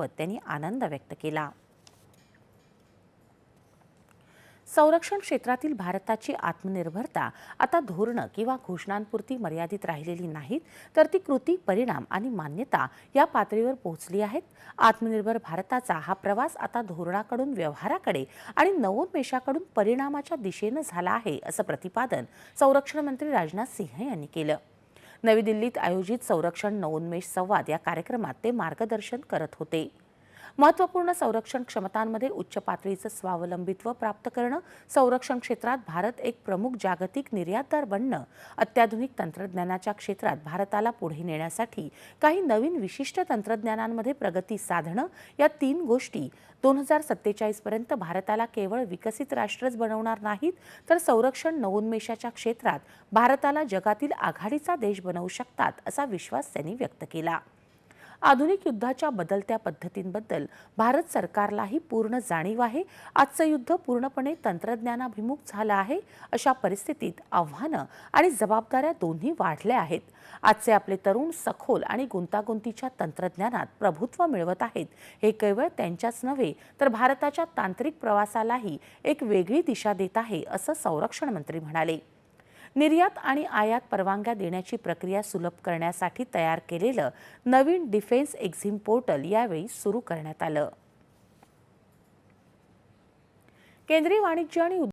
याबाबत त्यांनी आनंद व्यक्त केला. संरक्षण क्षेत्रातील भारताची आत्मनिर्भरता आता धोरणं किंवा घोषणांपुरती मर्यादित राहिलेली नाहीत तर ती कृती परिणाम आणि मान्यता या पातळीवर पोहोचली आहेत. आत्मनिर्भर भारताचा हा प्रवास आता धोरणाकडून व्यवहाराकडे आणि नवोन्मेषाकडून परिणामाच्या दिशेनं झाला आहे असं प्रतिपादन संरक्षण मंत्री राजनाथ सिंह यांनी केलं. नवी दिल्लीत आयोजित संरक्षण नवोन्मेष संवाद या कार्यक्रमात ते मार्गदर्शन करत होते. महत्त्वपूर्ण संरक्षण क्षमतांमध्ये उच्च पातळीचं स्वावलंबित्व प्राप्त करणं संरक्षण क्षेत्रात भारत एक प्रमुख जागतिक निर्यातदार बनणं अत्याधुनिक तंत्रज्ञानाच्या क्षेत्रात भारताला पुढे नेण्यासाठी काही नवीन विशिष्ट तंत्रज्ञानांमध्ये प्रगती साधणं या तीन गोष्टी दोन हजार सत्तेचाळीसपर्यंत भारताला केवळ विकसित राष्ट्रच बनवणार नाहीत तर संरक्षण नवोन्मेषाच्या क्षेत्रात भारताला जगातील आघाडीचा देश बनवू शकतात असा विश्वास त्यांनी व्यक्त केला. आधुनिक युद्धाच्या बदलत्या पद्धतींबद्दल भारत सरकारलाही पूर्ण जाणीव आहे. आजचं युद्ध पूर्णपणे तंत्रज्ञानाभिमुख झालं आहे अशा परिस्थितीत आव्हानं आणि जबाबदाऱ्या दोन्ही वाढल्या आहेत. आजचे आपले तरुण सखोल आणि गुंतागुंतीच्या तंत्रज्ञानात प्रभुत्व मिळवत आहेत. हे केवळ त्यांच्याच नव्हे तर भारताच्या तांत्रिक प्रवासालाही एक वेगळी दिशा देत आहे असं संरक्षण मंत्री म्हणाले. निर्यात आणि आयात परवानग्या देण्याची प्रक्रिया सुलभ करण्यासाठी तयार केलेलं नवीन डिफेन्स एक्झिम पोर्टल यावेळी सुरू करण्यात आलं. केंद्रीय वाणिज्य आणि